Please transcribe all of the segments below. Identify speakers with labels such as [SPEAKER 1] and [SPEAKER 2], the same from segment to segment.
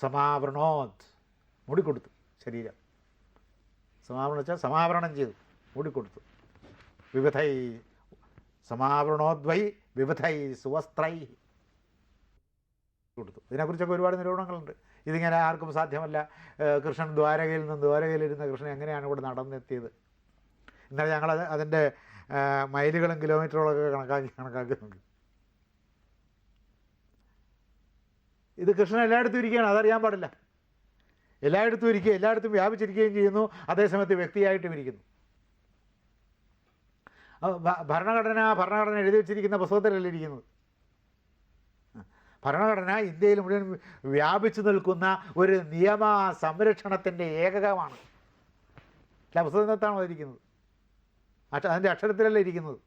[SPEAKER 1] സമാവരണോത്. മൂടിക്കൊടുത്തു ശരീരം. സമാവരണം വെച്ചാൽ സമാവരണം ചെയ്തു. മൂടിക്കൊടുത്തു. വിവിധൈ സമാവരണോദ്വൈ വിവിധൈ സുവസ്ത്രൈ. കൊടുത്തു. ഇതിനെക്കുറിച്ചൊക്കെ ഒരുപാട് നിരൂപണങ്ങളുണ്ട്. ഇതിങ്ങനെ ആർക്കും സാധ്യമല്ല. കൃഷ്ണൻ ദ്വാരകയിൽ നിന്ന് ദ്വാരകയിലിരുന്ന കൃഷ്ണൻ എങ്ങനെയാണ് ഇവിടെ നടന്നെത്തിയത്? ഇന്നലെ ഞങ്ങൾ അതിന്റെ മൈലുകളും കിലോമീറ്ററുകളൊക്കെ കണക്കാക്കി കണക്കാക്കുന്നുണ്ട്. ഇത് കൃഷ്ണൻ എല്ലായിടത്തും ഇരിക്കുകയാണ് അതറിയാൻ പാടില്ല. എല്ലായിടത്തും ഇരിക്കുക എല്ലായിടത്തും വ്യാപിച്ചിരിക്കുകയും ചെയ്യുന്നു അതേസമയത്ത് വ്യക്തിയായിട്ടും ഇരിക്കുന്നു. ഭരണഘടന ഭരണഘടന എഴുതി വെച്ചിരിക്കുന്ന പുസ്തകത്തിലല്ല ഇരിക്കുന്നത്? ഭരണഘടന ഇന്ത്യയിൽ മുഴുവൻ വ്യാപിച്ചു നിൽക്കുന്ന ഒരു നിയമ സംരക്ഷണത്തിന്റെ ഏകകമാണ്. എല്ലാ പുസ്തകത്തിനകത്താണോ അതിരിക്കുന്നത്? അക്ഷ അതിന്റെ അക്ഷരത്തിലല്ല ഇരിക്കുന്നത്?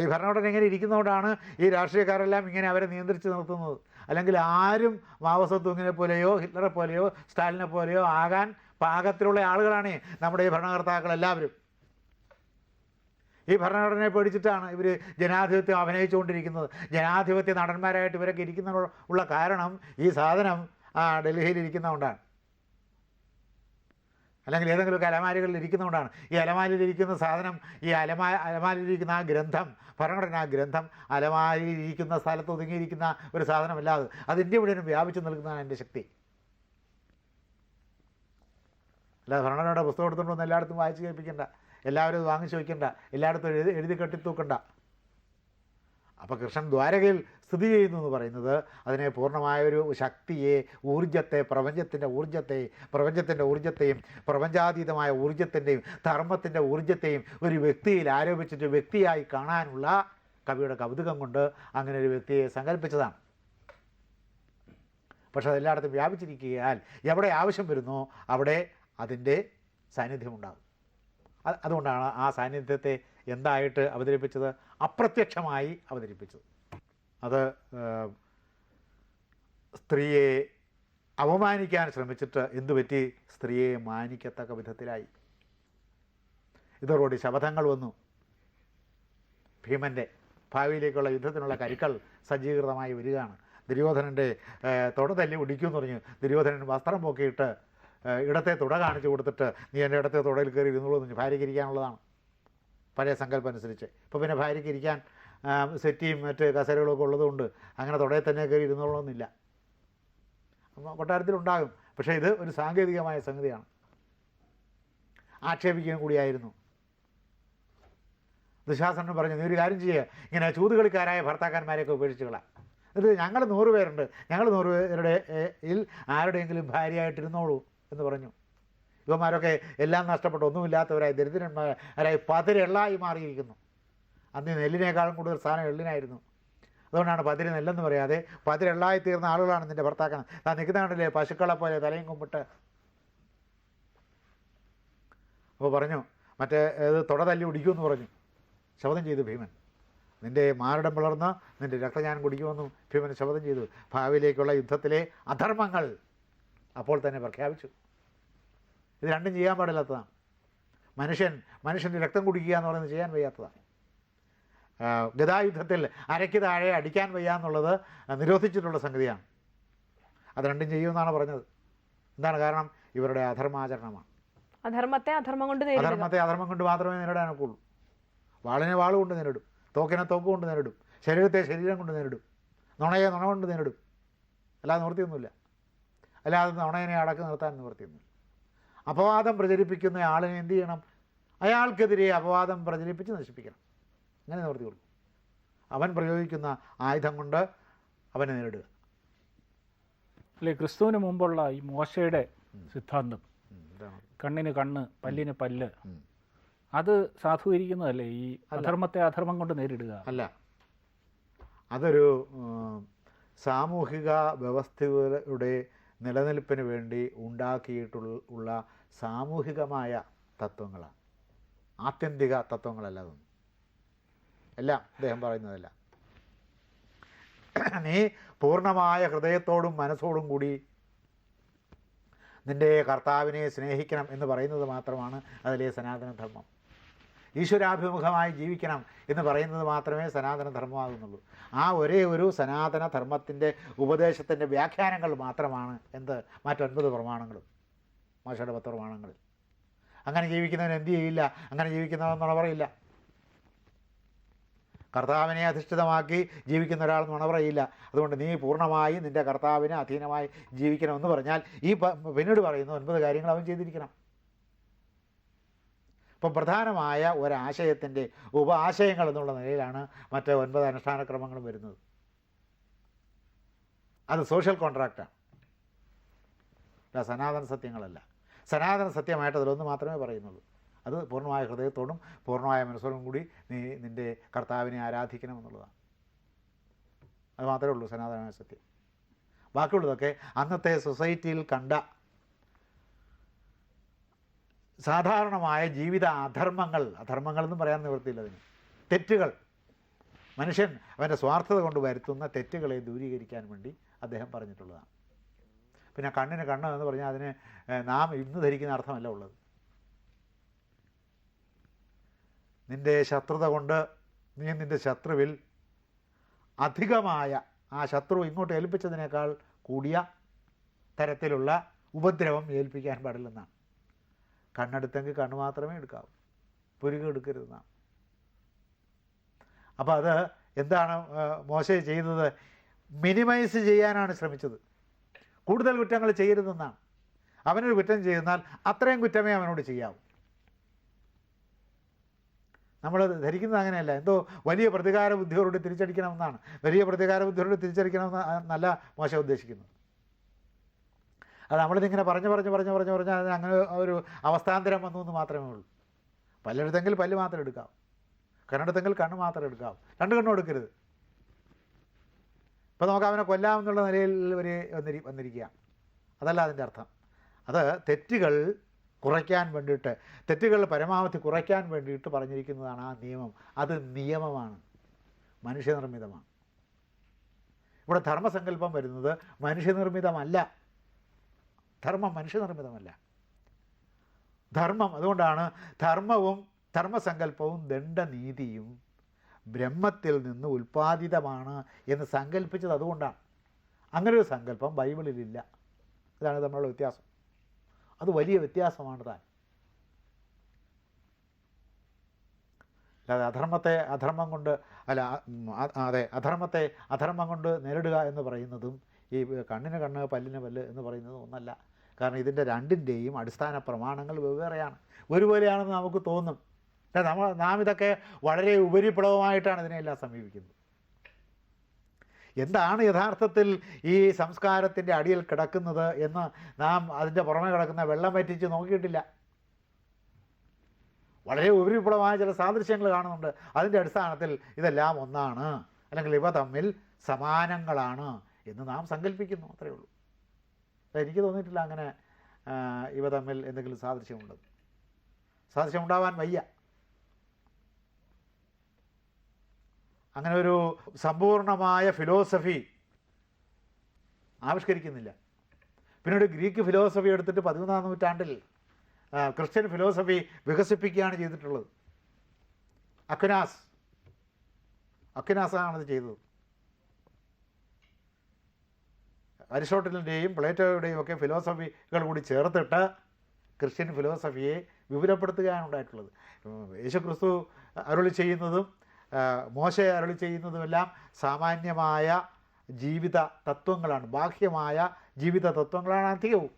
[SPEAKER 1] ഈ ഭരണഘടന ഇങ്ങനെ ഇരിക്കുന്നതുകൊണ്ടാണ് ഈ രാഷ്ട്രീയക്കാരെല്ലാം ഇങ്ങനെ അവരെ നിയന്ത്രിച്ച് നിർത്തുന്നത്. അല്ലെങ്കിൽ ആരും മാവസത്വങ്ങിനെ പോലെയോ ഹിറ്റ്ലറെ പോലെയോ സ്റ്റാലിനെ പോലെയോ ആകാൻ പാകത്തിലുള്ള ആളുകളാണ് നമ്മുടെ ഈ ഭരണകർത്താക്കൾ എല്ലാവരും. ഈ ഭരണഘടനയെ പേടിച്ചിട്ടാണ് ഇവർ ജനാധിപത്യം അഭിനയിച്ചുകൊണ്ടിരിക്കുന്നത്. ജനാധിപത്യ നടന്മാരായിട്ട് ഇവരൊക്കെ ഇരിക്കുന്ന ഉള്ള കാരണം ഈ സാധനം ഡൽഹിയിൽ ഇരിക്കുന്നതുകൊണ്ടാണ്. അല്ലെങ്കിൽ ഏതെങ്കിലുമൊക്കെ അലമാരികളിൽ ഇരിക്കുന്നതുകൊണ്ടാണ്. ഈ അലമാരിയിലിരിക്കുന്ന സാധനം ഈ അലമാ അലമാരിയിലിരിക്കുന്ന ആ ഗ്രന്ഥം ഭരണഘടന ആ ഗ്രന്ഥം അലമാരിയിലിരിക്കുന്ന സ്ഥലത്ത് ഒതുങ്ങിയിരിക്കുന്ന ഒരു സാധനമല്ലാതെ അത്. ഇന്ത്യ മുഴുവനും വ്യാപിച്ചു നിൽക്കുന്നതാണ് എന്റെ ശക്തി. അല്ലാതെ ഭരണഘടനയുടെ പുസ്തകം എടുത്തുകൊണ്ടൊന്നും എല്ലായിടത്തും വായിച്ച് കേൾപ്പിക്കേണ്ട. എല്ലാവരും അത് വാങ്ങിച്ചു വയ്ക്കേണ്ട. എല്ലായിടത്തും എഴുതി എഴുതി കെട്ടിത്തൂക്കണ്ട അപ്പോൾ കൃഷ്ണൻ ദ്വാരകയിൽ സ്ഥിതി ചെയ്യുന്നു എന്ന് പറയുന്നത് അതിനെ പൂർണമായൊരു ശക്തിയെ ഊർജത്തെ പ്രപഞ്ചത്തിന്റെ ഊർജത്തെ പ്രപഞ്ചത്തിന്റെ ഊർജത്തെയും പ്രപഞ്ചാതീതമായ ഊർജത്തിന്റെയും ധർമ്മത്തിന്റെ ഊർജത്തെയും ഒരു വ്യക്തിയിൽ ആരോപിച്ചിട്ട് വ്യക്തിയായി കാണാനുള്ള കവിയുടെ കൗതുകം കൊണ്ട് അങ്ങനെ ഒരു വ്യക്തിയെ സങ്കല്പിച്ചതാണ്. പക്ഷെ അതെല്ലായിടത്തും വ്യാപിച്ചിരിക്കുകയാൽ എവിടെ ആവശ്യം വരുന്നോ അവിടെ അതിന്റെ സാന്നിധ്യമുണ്ടാകും അത് അതുകൊണ്ടാണ് ആ സാന്നിധ്യത്തെ എന്തായിട്ട് അവതരിപ്പിച്ചത്? അപ്രത്യക്ഷമായി അവതരിപ്പിച്ചത് അത് സ്ത്രീയെ അവമാനിക്കാൻ ശ്രമിച്ചിട്ട് എന്തുപറ്റി? സ്ത്രീയെ മാനിക്കത്തക്ക വിധത്തിലായി. ഇതോടുകൂടി ശപഥങ്ങൾ വന്നു. ഭീമന്റെ ഭാവിയിലേക്കുള്ള യുദ്ധത്തിനുള്ള കരുക്കൾ സജ്ജീകൃതമായി വരികയാണ്. ദുര്യോധനന്റെ തുട തല്ലി ഒടിക്കുമെന്ന് പറഞ്ഞു ദുര്യോധനൻ വസ്ത്രം പൊക്കിയിട്ട് ഇടത്തെ തുട കാണിച്ചു കൊടുത്തിട്ട് നീ എന്റെ ഇടത്തെ തുടയിൽ കയറി ഇരുന്നുള്ളൂ എന്ന് ഭാര്യയ്ക്ക് ഇരിക്കാനുള്ളതാണ് പഴയ സങ്കല്പം അനുസരിച്ച് ഇപ്പോൾ പിന്നെ ഭാര്യയ്ക്ക് ഇരിക്കാൻ സെറ്റിയും മറ്റ് കസേരകളൊക്കെ ഉള്ളതുകൊണ്ട് അങ്ങനെ തുടയിൽ തന്നെ കയറി ഇരുന്നോളണമെന്നില്ല. കൊട്ടാരത്തിലുണ്ടാകും. പക്ഷേ ഇത് ഒരു സാങ്കേതികമായ സംഗതിയാണ്. ആക്ഷേപിക്കുകയും കൂടിയായിരുന്നു. ദുശാസനൻ പറഞ്ഞു നീ ഒരു കാര്യം ചെയ്യുക ഇങ്ങനെ ചൂതുകളിക്കാരായ ഭർത്താക്കന്മാരെയൊക്കെ ഉപേക്ഷിച്ചുകളാം. ഇത് ഞങ്ങൾ നൂറ് പേരുണ്ട്. ഞങ്ങൾ നൂറ് പേരുടെ ആരുടെയെങ്കിലും ഭാര്യയായിട്ടിരുന്നോളൂ എന്ന് പറഞ്ഞു. ഇവന്മാരൊക്കെ എല്ലാം നഷ്ടപ്പെട്ടു. ഒന്നുമില്ലാത്തവരായി ദരിദ്രന്മാരായി പതിരെള്ളായി മാറിയിരിക്കുന്നു. അന്ന് നെല്ലിനേക്കാളും കൂടുതൽ സാധനം എള്ളിനായിരുന്നു. അതുകൊണ്ടാണ് പതിര് നെല്ലെന്ന് പറയാതെ പതിരെള്ളായി തീർന്ന ആളുകളാണ് നിന്റെ ഭർത്താക്കണം താൻ നിൽക്കുന്നതാണല്ലേ പശുക്കളെ പോലെ തലയും കുമ്പിട്ട്. അപ്പോൾ പറഞ്ഞു മറ്റേ ഇത് തുട തല്ലി ഒടിക്കുമെന്ന് പറഞ്ഞു. ശബ്ദം ചെയ്തു ഭീമൻ. നിന്റെ മാരടം പിളർന്ന് നിന്റെ രക്തം ഞാൻ കുടിക്കുമെന്നും ഭീമൻ ശബ്ദം ചെയ്തു. ഭാവിയിലേക്കുള്ള യുദ്ധത്തിലെ അധർമ്മങ്ങൾ അപ്പോൾ തന്നെ പ്രഖ്യാപിച്ചു. ഇത് രണ്ടും ചെയ്യാൻ പാടില്ലാത്തതാണ്. മനുഷ്യൻ മനുഷ്യന്റെ രക്തം കുടിക്കുക എന്ന് പറയുന്നത് ചെയ്യാൻ വയ്യാത്തതാണ്. ഗതായുദ്ധത്തിൽ അരയ്ക്ക് താഴെ അടിക്കാൻ വയ്യ എന്നുള്ളത് നിരോധിച്ചിട്ടുള്ള സംഗതിയാണ്. അത് രണ്ടും ചെയ്യുമെന്നാണ് പറഞ്ഞത്. എന്താണ് കാരണം? ഇവരുടെ അധർമാചരണമാണ്.
[SPEAKER 2] അധർമ്മത്തെ അധർമ്മം കൊണ്ട്
[SPEAKER 1] അധർമ്മത്തെ അധർമ്മം കൊണ്ട് മാത്രമേ നേരിടാനൊക്കുള്ളൂ വാളിനെ വാൾ കൊണ്ട് നേരിടും. തോക്കിനെ തോക്ക് കൊണ്ട് നേരിടും. ശരീരത്തെ ശരീരം കൊണ്ട് നേരിടും. നുണയെ നുണ കൊണ്ട് നേരിടും. അല്ലാതെ നിവൃത്തിയൊന്നുമില്ല. അല്ലാതെ നുണയനെ അടക്കി നിർത്താൻ നിവൃത്തിയൊന്നുമില്ല. അപവാദം പ്രചരിപ്പിക്കുന്ന ആളിനെ എന്ത് ചെയ്യണം? അയാൾക്കെതിരെ അപവാദം പ്രചരിപ്പിച്ച് നശിപ്പിക്കണം. അങ്ങനെ കൊടുക്കും. അവൻ പ്രയോഗിക്കുന്ന ആയുധം കൊണ്ട് അവനെ നേരിടുക.
[SPEAKER 3] അല്ലെ ക്രിസ്തുവിന് മുമ്പുള്ള ഈ മോശയുടെ സിദ്ധാന്തം. കണ്ണിന് കണ്ണ് പല്ലിന് പല്ല്. അത് സാധൂകരിക്കുന്നതല്ലേ? ഈ അധർമ്മത്തെ അധർമ്മം കൊണ്ട് നേരിടുക.
[SPEAKER 1] അല്ല. അതൊരു സാമൂഹിക വ്യവസ്ഥയുടെ നിലനിൽപ്പിന് വേണ്ടി ഉണ്ടാക്കിയിട്ടുള്ള സാമൂഹികമായ തത്വങ്ങളാണ്. ആത്യന്തിക തത്വങ്ങളല്ല അതൊന്നും. എല്ലാം അദ്ദേഹം പറയുന്നതല്ല. നീ പൂർണമായ ഹൃദയത്തോടും മനസ്സോടും കൂടി നിന്റെ കർത്താവിനെ സ്നേഹിക്കണം എന്ന് പറയുന്നത് മാത്രമാണ് അതിലെ സനാതന ധർമ്മം ഈശ്വരാഭിമുഖമായി ജീവിക്കണം എന്ന് പറയുന്നത് മാത്രമേ സനാതന ധർമ്മമാകുന്നുള്ളൂ ആ ഒരേ ഒരു സനാതന ധർമ്മത്തിന്റെ ഉപദേശത്തിന്റെ വ്യാഖ്യാനങ്ങൾ മാത്രമാണ് എന്ത്? മറ്റൊൻപത് പ്രമാണങ്ങളും. മാഷയുടെ പത്ത് പ്രമാണങ്ങളിൽ. അങ്ങനെ ജീവിക്കുന്നവൻ എന്ത് ചെയ്യില്ല? അങ്ങനെ ജീവിക്കുന്നവൻ പറയില്ല കർത്താവിനെ അധിഷ്ഠിതമാക്കി ജീവിക്കുന്ന ഒരാൾ നുണ പറയില്ല അതുകൊണ്ട് നീ പൂർണമായി നിന്റെ കർത്താവിനെ അധീനമായി ജീവിക്കണമെന്ന് പറഞ്ഞാൽ ഈ പിന്നീട് പറയുന്ന ഒൻപത് കാര്യങ്ങൾ അവൻ ചെയ്തിരിക്കണം. ഇപ്പം പ്രധാനമായ ഒരാശയത്തിന്റെ ഉപആശയങ്ങൾ എന്നുള്ള നിലയിലാണ് മറ്റ് ഒൻപത് അനുഷ്ഠാനക്രമങ്ങളും വരുന്നത്. അത് സോഷ്യൽ കോൺട്രാക്റ്റാണ് അല്ല സനാതന സത്യങ്ങളല്ല. സനാതന സത്യമായിട്ട് അതിലൊന്ന് മാത്രമേ പറയുന്നുള്ളൂ. അത് പൂർണമായ ഹൃദയത്തോടും പൂർണമായ മനസ്സോടും കൂടി നീ നിന്റെ കർത്താവിനെ ആരാധിക്കണം എന്നുള്ളതാണ്. അത് മാത്രമേ ഉള്ളൂ സനാതനമായ സത്യം. ബാക്കിയുള്ളതൊക്കെ അന്നത്തെ സൊസൈറ്റിയിൽ കണ്ട സാധാരണമായ ജീവിത അധർമ്മങ്ങൾ അധർമ്മങ്ങൾ എന്നും പറയാൻ നിവൃത്തിയില്ല അതിന്. തെറ്റുകൾ. മനുഷ്യൻ അവന്റെ സ്വാർത്ഥത കൊണ്ട് വരുത്തുന്ന തെറ്റുകളെ ദൂരീകരിക്കാൻ വേണ്ടി അദ്ദേഹം പറഞ്ഞിട്ടുള്ളതാണ്. പിന്നെ കണ്ണിന് കണ്ണ് എന്ന് പറഞ്ഞാൽ അതിന് നാം ഇന്ന് ധരിക്കുന്ന അർത്ഥമല്ല ഉള്ളത്. നിന്റെ ശത്രുത കൊണ്ട് നീ നിന്റെ ശത്രുവിൽ അധികമായ ആ ശത്രു ഇങ്ങോട്ട് ഏൽപ്പിച്ചതിനേക്കാൾ കൂടിയ തരത്തിലുള്ള ഉപദ്രവം ഏൽപ്പിക്കാൻ പാടില്ലെന്നാണ്. കണ്ണെടുത്തെങ്കിൽ കണ്ണ് മാത്രമേ എടുക്കാവൂ. പുരുക എടുക്കരുതെന്നാണ് അപ്പോൾ അത് എന്താണ് മോശം ചെയ്തത് മിനിമൈസ് ചെയ്യാനാണ് ശ്രമിച്ചത്. കൂടുതൽ കുറ്റങ്ങൾ ചെയ്യരുതെന്നാണ്. അവനൊരു കുറ്റം ചെയ്യുന്നാൽ അത്രയും കുറ്റമേ അവനോട് ചെയ്യാവൂ. നമ്മൾ ധരിക്കുന്നത് അങ്ങനെയല്ല. എന്തോ വലിയ പ്രതികാര ബുദ്ധിയോട് തിരിച്ചടിക്കണമെന്നാണ്. വലിയ പ്രതികാര ബുദ്ധിയോട് തിരിച്ചടിക്കണമെന്ന് നല്ല മോശം ഉദ്ദേശിക്കുന്നത് അത് നമ്മളിതിങ്ങനെ പറഞ്ഞു പറഞ്ഞു പറഞ്ഞു പറഞ്ഞു പറഞ്ഞു അതിന് അങ്ങനെ ഒരു അവസ്ഥാന്തരം വന്നു എന്ന് മാത്രമേ ഉള്ളൂ. പല്ലെടുത്തെങ്കിൽ പല്ല് മാത്രം എടുക്കാം. കണ്ണെടുത്തെങ്കിൽ കണ്ണ് മാത്രം എടുക്കാം. രണ്ട് കണ്ണും എടുക്കരുത്. ഇപ്പോൾ നമുക്ക് അവനെ കൊല്ലാം എന്നുള്ള നിലയിൽ ഒരു വന്നിരി വന്നിരിക്കുക അതല്ല അതിന്റെ അർത്ഥം. അത് തെറ്റുകൾ കുറയ്ക്കാൻ വേണ്ടിയിട്ട് തെറ്റുകൾ പരമാവധി കുറയ്ക്കാൻ വേണ്ടിയിട്ട് പറഞ്ഞിരിക്കുന്നതാണ് ആ നിയമം. അത് നിയമമാണ്. മനുഷ്യനിർമ്മിതമാണ്. ഇവിടെ ധർമ്മസങ്കല്പം വരുന്നത് മനുഷ്യനിർമ്മിതമല്ല. ധർമ്മം മനുഷ്യനിർമ്മിതമല്ല. ധർമ്മം അതുകൊണ്ടാണ് ധർമ്മവും ധർമ്മസങ്കല്പവും ദണ്ഡനീതിയും ബ്രഹ്മത്തിൽ നിന്ന് ഉൽപ്പാദിതമാണ് എന്ന് സങ്കല്പിച്ചത് അതുകൊണ്ടാണ്. അങ്ങനെ ഒരു സങ്കല്പം ബൈബിളിലില്ല. അതാണ് തമ്മിലുള്ള വ്യത്യാസം. അത് വലിയ വ്യത്യാസമാണ് താൻ. അല്ലാതെ അധർമ്മത്തെ അധർമ്മം കൊണ്ട് അല്ല അതെ അധർമ്മത്തെ അധർമ്മം കൊണ്ട് നേരിടുക എന്ന് പറയുന്നതും ഈ കണ്ണിന് കണ്ണ് പല്ലിന് പല്ല് എന്ന് പറയുന്നതും ഒന്നല്ല. കാരണം ഇതിന്റെ രണ്ടിന്റെയും അടിസ്ഥാന പ്രമാണങ്ങൾ വെവ്വേറെയാണ്. ഒരുപോലെയാണെന്ന് നമുക്ക് തോന്നും. നമ്മൾ നാം ഇതൊക്കെ വളരെ ഉപരിപ്ലവമായിട്ടാണ് ഇതിനെല്ലാം സമീപിക്കുന്നത്. എന്താണ് യഥാർത്ഥത്തിൽ ഈ സംസ്കാരത്തിന്റെ അടിയിൽ കിടക്കുന്നത് എന്ന് നാം അതിന്റെ പുറമെ കിടക്കുന്ന വെള്ളം വറ്റിച്ച് നോക്കിയിട്ടില്ല. വളരെ ഉപരിപ്ലവമായ ചില സാദൃശ്യങ്ങൾ കാണുന്നുണ്ട്. അതിന്റെ അടിസ്ഥാനത്തിൽ ഇതെല്ലാം ഒന്നാണ്. അല്ലെങ്കിൽ ഇവ തമ്മിൽ സമാനങ്ങളാണ് എന്ന് നാം സങ്കല്പിക്കുന്നു അത്രയേ ഉള്ളൂ. എനിക്ക് തോന്നിയിട്ടില്ല അങ്ങനെ ഇവ തമ്മിൽ എന്തെങ്കിലും സാദൃശ്യമുണ്ട്. സാദൃശ്യം ഉണ്ടാവാൻ വയ്യ. അങ്ങനെ ഒരു സമ്പൂർണമായ ഫിലോസഫി ആവിഷ്കരിക്കുന്നില്ല. പിന്നീട് ഗ്രീക്ക് ഫിലോസഫി എടുത്തിട്ട് പതിമൂന്നാം നൂറ്റാണ്ടിൽ ക്രിസ്ത്യൻ ഫിലോസഫി വികസിപ്പിക്കുകയാണ് ചെയ്തിട്ടുള്ളത്. അക്വിനാസ്. അക്വിനാസാണ് അത് ചെയ്തത്. അരിസ്റ്റോട്ടലിന്റെയും പ്ലേറ്റോയുടെയും ഒക്കെ ഫിലോസഫികൾ കൂടി ചേർത്തിട്ട് ക്രിസ്ത്യൻ ഫിലോസഫിയെ വിപുലപ്പെടുത്തുകയാണ് ഉണ്ടായിട്ടുള്ളത് യേശു യേശുക്രിസ്തു അരുളി ചെയ്യുന്നതും മോശ അരുളി ചെയ്യുന്നതുമെല്ലാം സാമാന്യമായ ജീവിത തത്വങ്ങളാണ്. ബാഹ്യമായ ജീവിത തത്വങ്ങളാണ് അധികവും.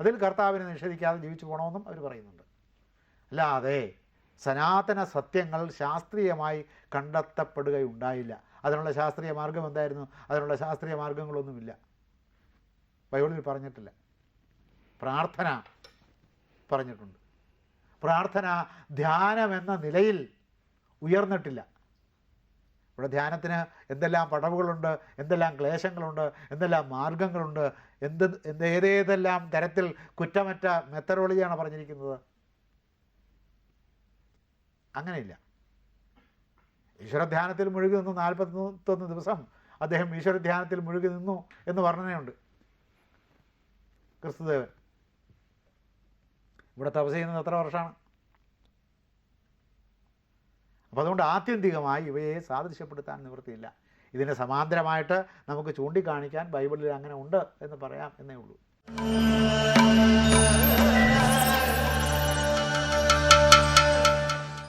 [SPEAKER 1] അതിൽ കർത്താവിനെ നിഷേധിക്കാതെ ജീവിച്ചു പോകണമെന്നും അവർ പറയുന്നുണ്ട്. അല്ലാതെ സനാതന സത്യങ്ങൾ ശാസ്ത്രീയമായി കണ്ടെത്തപ്പെടുകയുണ്ടായില്ല. അതിനുള്ള ശാസ്ത്രീയ മാർഗം എന്തായിരുന്നു? അതിനുള്ള ശാസ്ത്രീയ മാർഗങ്ങളൊന്നുമില്ല. ബൈബിളിൽ പറഞ്ഞിട്ടില്ല. പ്രാർത്ഥന പറഞ്ഞിട്ടുണ്ട്. പ്രാർത്ഥന ധ്യാനം എന്ന നിലയിൽ ഉയർന്നിട്ടില്ല. ഇവിടെ ധ്യാനത്തിന് എന്തെല്ലാം പടവുകളുണ്ട് എന്തെല്ലാം ക്ലേശങ്ങളുണ്ട് എന്തെല്ലാം മാർഗങ്ങളുണ്ട് എന്ത് എന്ത് ഏതേതെല്ലാം തരത്തിൽ കുറ്റമറ്റ മെത്തഡോളജിയാണ് പറഞ്ഞിരിക്കുന്നത്? അങ്ങനെയില്ല. ഈശ്വരധ്യാനത്തിൽ മുഴുകി നിന്നു നാൽപ്പത്തൊന്ന് ദിവസം അദ്ദേഹം ഈശ്വരധ്യാനത്തിൽ മുഴുകി നിന്നു എന്ന് വർണനയുണ്ട്. ക്രിസ്തുദേവൻ. ഇവിടെ തപസ് ചെയ്യുന്നത് എത്ര വർഷമാണ്? അപ്പോൾ അതുകൊണ്ട് ആത്യന്തികമായി ഇവയെ സാദൃശ്യപ്പെടുത്താൻ നിവൃത്തിയില്ല. ഇതിനെ സമാന്തരമായിട്ട് നമുക്ക് ചൂണ്ടിക്കാണിക്കാൻ ബൈബിളിൽ അങ്ങനെ ഉണ്ട് എന്ന് പറയാം എന്നേ ഉള്ളൂ.